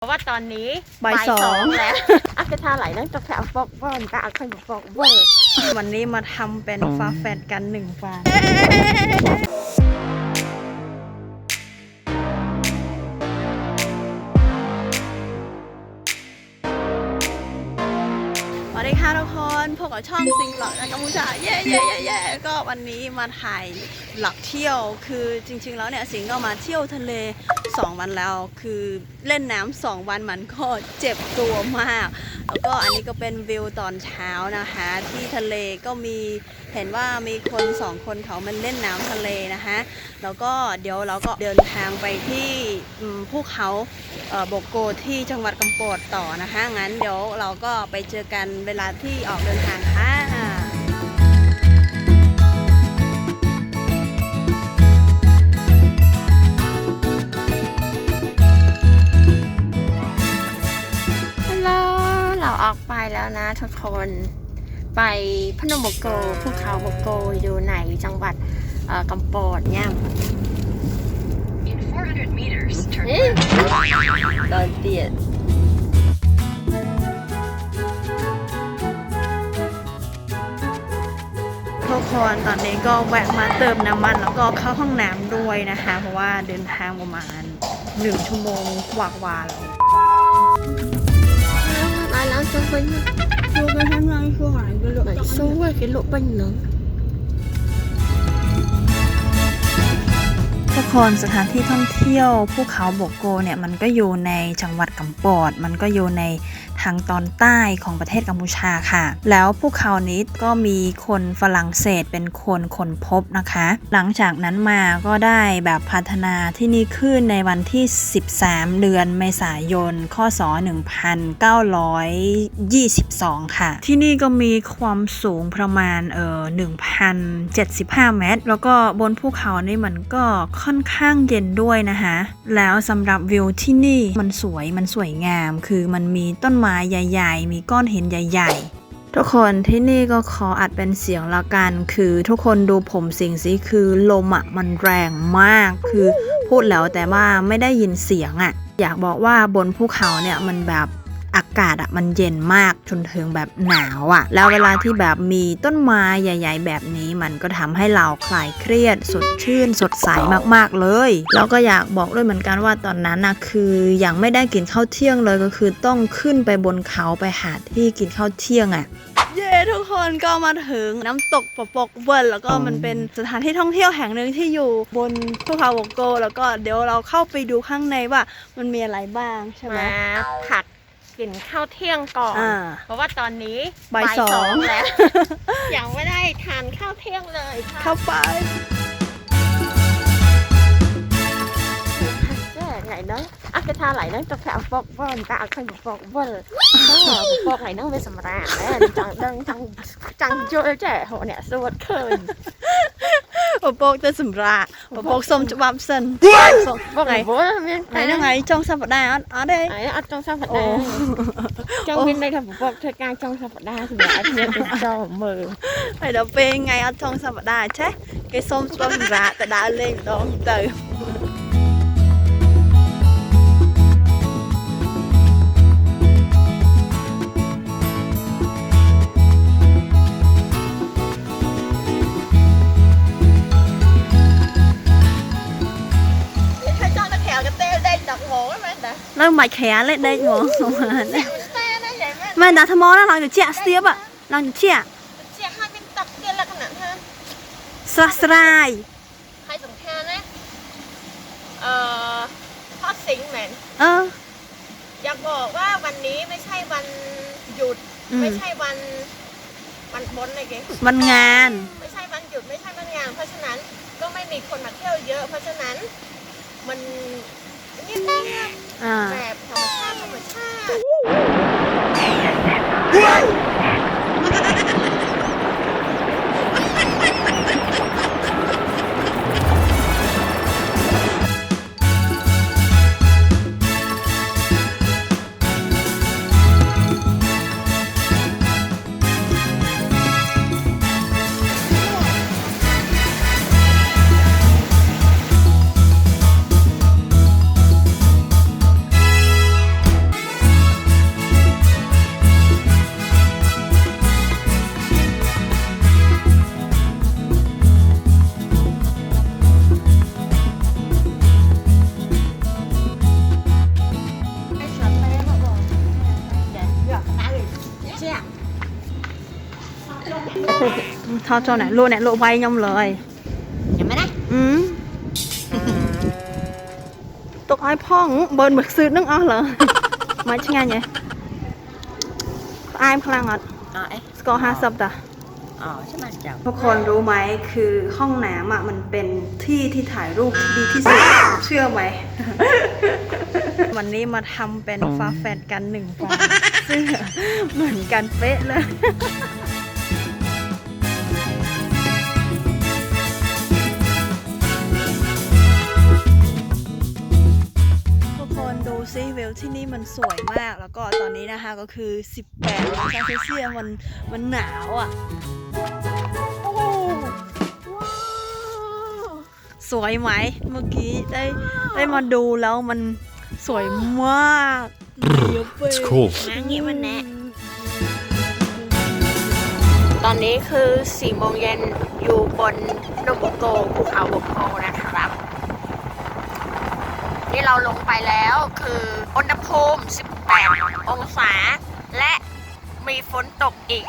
เพราะว่าตอนนี้บ่ายสองแล้วอากาศาไหลนั่งจะแผลบอกว่ามันก็อาคันบอกว่าวันนี้มาทำเป็นฟ้าแฝดกันหนึ่งฟ้า ช่องซิงหลอกนะกัมพูชาเย่เย่เย่เย่ก็วันนี้มาถ่ายหลักเที่ยวคือจริง ๆ แล้วเนี่ยสิงก็มาเที่ยวทะเล 2 วันแล้ว คือเล่นน้ำสองวันมันก็เจ็บตัวมาก แล้วก็อันนี้ก็เป็นวิวตอนเช้านะคะ ที่ทะเลก็มี เห็นว่ามีคนสองคนเขามันเล่นน้ำทะเลนะคะแล้วก็เดี๋ยวเราก็เดินทางไปที่ภูเขาโบกโกที่จังหวัดกำปดต่อนะคะงั้นเดี๋ยวเราก็ไปเจอกันเวลาที่ออกเดินทางค่ะฮัลโหลเราออกไปแล้วนะทุกคน ไปพนมบกโกภูเขาบกโกอยู่ในจังหวัดเอ่อกำปดเนี่ย In 400 meters, turn เอ๊ะ left. โดนเตียดทุกคนตอนนี้ก็แวะมาเติมน้ำมันแล้วก็เข้าห้องน้ำด้วยนะคะ เพราะว่าเดินทางประมาณหนึ่งชั่วโมงกว่าๆแล้วตายแล้วจะเป็นช่วงกัน Nak suai elok panjang. ทุกคนสถานที่ท่องเที่ยวภูเขาโบกโกเนี่ยมันก็อยู่ในจังหวัดกำปอด มันก็อยู่ใน ทางตอนใต้ของประเทศกัมพูชาค่ะ แล้วภูเขานี้ก็มีคนฝรั่งเศสเป็นคนคนพบนะคะ หลังจากนั้นมาก็ได้แบบพัฒนาที่นี่ขึ้นในวันที่ 13 เดือนเมษายน ข้อศ1922 ค่ะ ที่นี่ก็มีความสูงประมาณเอ่อ1,075 เมตร แล้วก็บนภูเขานี่มันก็ค่อนข้างเย็นด้วยนะคะ แล้วสำหรับวิวที่นี่มันสวยมันสวยงาม คือมันมีต้นไม้ใหญ่ ๆ มีก้อนหินใหญ่ ๆ ทุกคนที่นี่ก็ขออัดเป็นเสียงละกัน คือทุกคนดูผมสิ่งสิคือลมอะมันแรงมากคือพูดแล้วแต่ว่าไม่ได้ยินเสียงอะ อยากบอกว่าบนภูเขาเนี่ยมันแบบากาศอะมันเย็นมากจนถึงแบบหนาวอะ แล้วเวลาที่แบบมีต้นไม้ใหญ่ ๆ แบบนี้มันก็ทำให้เราคลายเครียด สดชื่น สดใสมากๆเลย แล้วก็อยากบอกด้วยเหมือนกันว่าตอนนั้นนะคือยังไม่ได้กินข้าวเที่ยงเลยก็คือต้องขึ้นไปบนเขาไปหาที่กินข้าวเที่ยงอะเย้ทุกคนก็มาถึงน้ำตกปะปกเวิร์นแล้วก็มันเป็นสถานที่ท่องเที่ยวแห่งหนึ่งที่อยู่บนภูเขาโบโก แล้วก็เดี๋ยวเราเข้าไปดูข้างในว่ามันมีอะไรบ้างใช่ไหมผัด กินข้าวเที่ยงก่อน อ่าเพราะว่าตอนนี้บ่ายสอง แล้ว ยังไม่ได้ทานข้าวเที่ยงเลยค่ะเข้าไปแจ้ไงเนอะอากาศาไหลนั่งจะแผลบอกว่ามันก็อาคันบอกว่าก็บอกไหนนั่งไปสำราญแล้วจังดังจังจังโจ้แจ้โหเนี่ยสวัสดีคืน ពពកទៅសម្រាកពពកសុំច្បាប់សិនសុំបងឯងមានតែហ្នឹងឯងចុងសប្តាហ៍អត់អត់ទេឯងអត់ចុងសប្តាហ៍ចង់មានន័យថាពពកធ្វើការចុងសប្តាហ៍សម្រាប់ឲ្យគ្នាទៅចោលមើលហើយដល់ពេលថ្ងៃអត់ចុងសប្តាហ៍ចេះគេសុំស្បសម្រាកទៅដើរលេងម្ដងទៅะสรายใครสำคัญนะเอ่อพ่อสิงห์แมนเอออยากบอกว่าวันนี้ไม่ใช่วันหยุดอืมไม่ใช่วันวันบนอะไรเงี้ยวันงาน ไม่ใช่วันหยุดไม่ใช่วันงาน เพราะฉะนั้นก็ไม่มีคนมาเที่ยวเยอะ เพราะฉะนั้นมันเงียบ อ่าๆแบบธรรมชาติธรรมชาติ ทอเจ้าไหนโลเนี่ยโลไว้ยอมเลยยังไม่ได้อืมตกไอพ่องเบิร์นหมึกซื้อนึงอ้อเหรอมาช่างไงเนี่ยอ้ายพลังอะอ๋อเอ๊สกอร์ฮาซับจ้ะอ๋อใช่ไหมจ้ะทุกคนรู้ไหมคือห้องน้ำอะมันเป็นที่ที่ถ่ายรูปดีที่สุดเชื่อไหม วันนี้มาทำเป็นฟ้าแฟดกันหนึ่งฟองซึ่งเหมือนกันเป๊ะเลย ที่นี่มันสวยมากแล้วก็ตอนนี้นะคะก็คือ 18องศาเซลเซียสมันมันหนาวอะโอ้ว้าวสวยไหมเมื่อกี้ได้ได้มาดูแล้วมันสวยมากเดี๋ยวไป It's cool. มางี้มันแน่ตอนนี้คือ4โมงเย็นอยู่บนโนบุโกภูเขาบุโกนะครับ นี่เราลงไปแล้วคืออุณหภูมิ 18 องศา และมีฝนตกอีก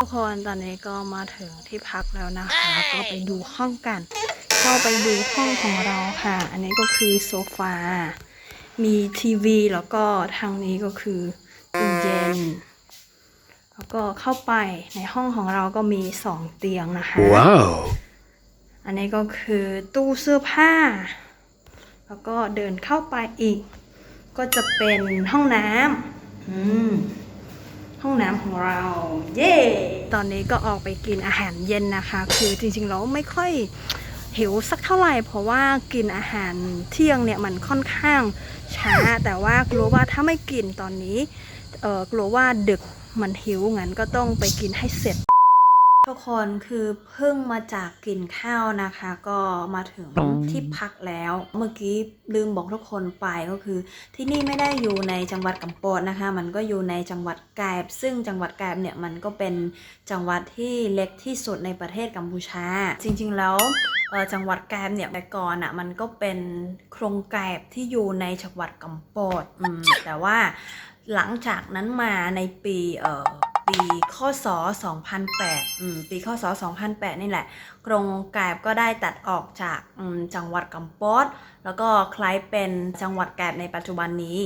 ทุกคนตอนนี้ก็มาถึงที่พักแล้วนะคะ ก็ไปดูห้องกัน เข้าไปดูห้องของเราค่ะ อันนี้ก็คือโซฟา มีทีวีแล้วก็ทางนี้ก็คือตู้เย็น แล้วก็เข้าไปในห้องของเราก็มีสองเตียงนะคะ Wow. อันนี้ก็คือตู้เสื้อผ้า แล้วก็เดินเข้าไปอีก ก็จะเป็นห้องน้ำอืมห้องน้ำของเรา เย้ ตอนนี้ก็ออกไปกินอาหารเย็นนะคะ คือจริงๆแล้วไม่ค่อยหิวสักเท่าไหร่ เพราะว่ากินอาหารเที่ยงเนี่ยมันค่อนข้างช้า แต่ว่ากลัวว่าถ้าไม่กินตอนนี้ เออกลัวว่าดึก มันหิวงั้นก็ต้องไปกินให้เสร็จ ทุกคนคือเพิ่งมาจากกินข้าวนะคะ ก็มาถึงที่พักแล้ว เมื่อกี้ลืมบอกทุกคนไปก็คือ ที่นี่ไม่ได้อยู่ในจังหวัดกำปงนะคะ มันก็อยู่ในจังหวัดแกบซึ่งจังหวัดแกบเนี่ยมันก็เป็นจังหวัดที่เล็กที่สุดในประเทศกัมพูชา จริง ๆ แล้วเอ่อ จังหวัดแกบเนี่ยแต่ก่อนอะมันก็เป็นโครงแกบที่อยู่ในจังหวัดกำปงอืมแต่ว่าหลังจากนั้นมาในปีเอ่อปีข้ศ2008อืมปีข้ศ2008 นี่แหละ กรงแกบก็ได้ตัดออกจากอืมจังหวัดกัมปอดแล้วก็คล้ายเป็นจังหวัดแกบในปัจจุบันนี้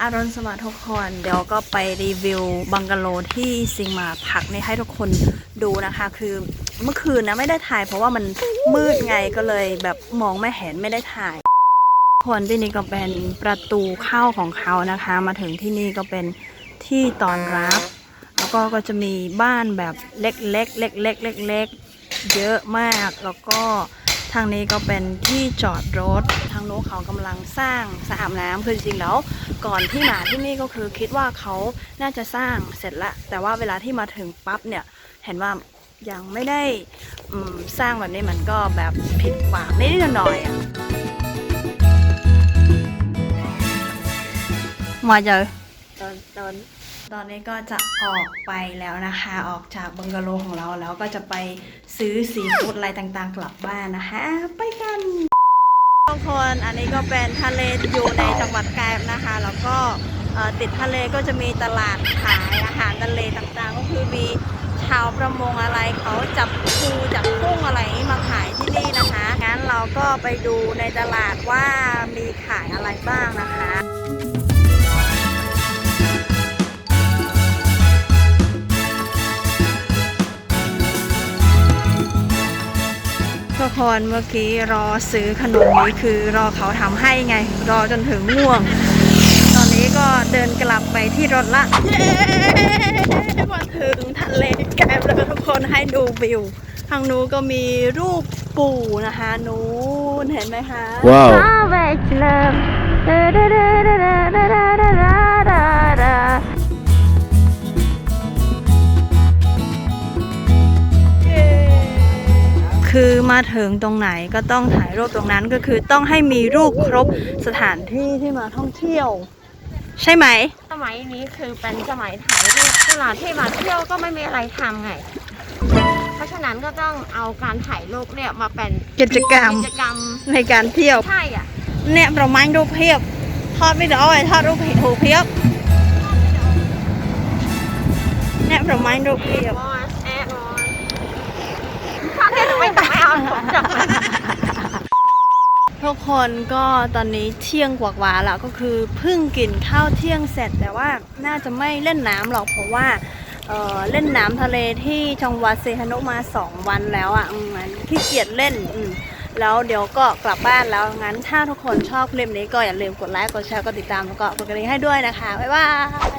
อารอนสวัสดิ์ทุกคนเดี๋ยวก็ไปรีวิวบังกะโลที่ซิงมาพักนี่ให้ทุกคนดูนะคะ คือ เมื่อคืนนะไม่ได้ถ่าย เพราะว่ามันมืดไงก็เลย แบบมองไม่เห็นไม่ได้ถ่ายคนที่นี่ก็เป็นประตูเข้าของเขานะคะ มาถึงที่นี่ก็เป็นที่ตอนรับ แล้วก็ก็จะมีบ้านแบบเล็กๆเล็กๆเล็กๆเยอะมากแล้วก็ทางนี้ก็เป็นที่จอดรถ ทางโน้นเขากำลังสร้างสระอาบน้ำคือจริงๆแล้ว ก่อนที่มาที่นี่ก็คือคิดว่าเขาน่าจะสร้างเสร็จละแต่ว่าเวลาที่มาถึงปั๊บเนี่ย เห็นว่า ยังไม่ได้อืมสร้างแบบนี้มันก็แบบผิดหวังนิดๆหน่อยๆอะมาเจอตอนตอนตอนนี้ก็จะออกไปแล้วนะคะ ออกจากบังกะโลของเราแล้วก็จะไปซื้อซีฟู้ดอะไรต่างๆ กลับบ้านนะคะ ไปกันทุกคนอันนี้ก็เป็นทะเลอยู่ในจังหวัดแกมนะคะ แล้วก็เอ่อติดทะเลก็จะมีตลาดขายอาหารทะเลต่างๆ ก็คือมีชาว ประมงอะไรเขาจับปูจับกุ้งอะไรมาขายที่นี่นะคะงั้นเราก็ไปดูในตลาดว่ามีขายอะไรบ้างนะคะทุกคนเมื่อกี้รอซื้อขนมนี้คือรอเขาทำให้ไง รอจนถึงง่วง นี้ก็เดินกลับไปที่รถละ เย้มาถึงทะเลกแกลบแล้วทุกคนให้ดูวิว ทางนู้นก็มีรูปปู่นะคะนู้นเห็นไหมคะ ว้าว Always คือมาถึงตรงไหนก็ต้องถ่ายรูปตรงนั้นก็คือต้องให้มีรูปครบสถานที่ที่มาท่องเที่ยว ใช่ไหม สมัยนี้คือเป็นสมัยถ่ายที่ตลาดที่มาเที่ยวก็ไม่มีอะไรทำไง เพราะฉะนั้นก็ต้องเอาการถ่ายรูปเนี่ยมาเป็นกิจกรรม กิจกรรมในการเที่ยว ใช่อะ เนี่ยประม้รูปเพียบ ทอดไม่ได้ทอดรูปเพียบเนี่ยประม้รูปเพียบ ทุกคนก็ตอนนี้เที่ยงกว่าๆแล้วก็คือเพิ่งกินข้าวเที่ยงเสร็จ แต่ว่าน่าจะไม่เล่นน้ำหรอกเพราะว่าเออเล่นน้ำทะเลที่จังวัดเซฮานุมาสองวันแล้วอะงั้นขี้เกียจเล่นอืมแล้วเดี๋ยวก็กลับบ้านแล้วงั้นถ้าทุกคนชอบคลิปนี้ก็อย่าลืมกดไลค์กดแชร์กดติดตามแล้วก็กดกระดิ่งให้ด้วยนะคะบ๊ายบาย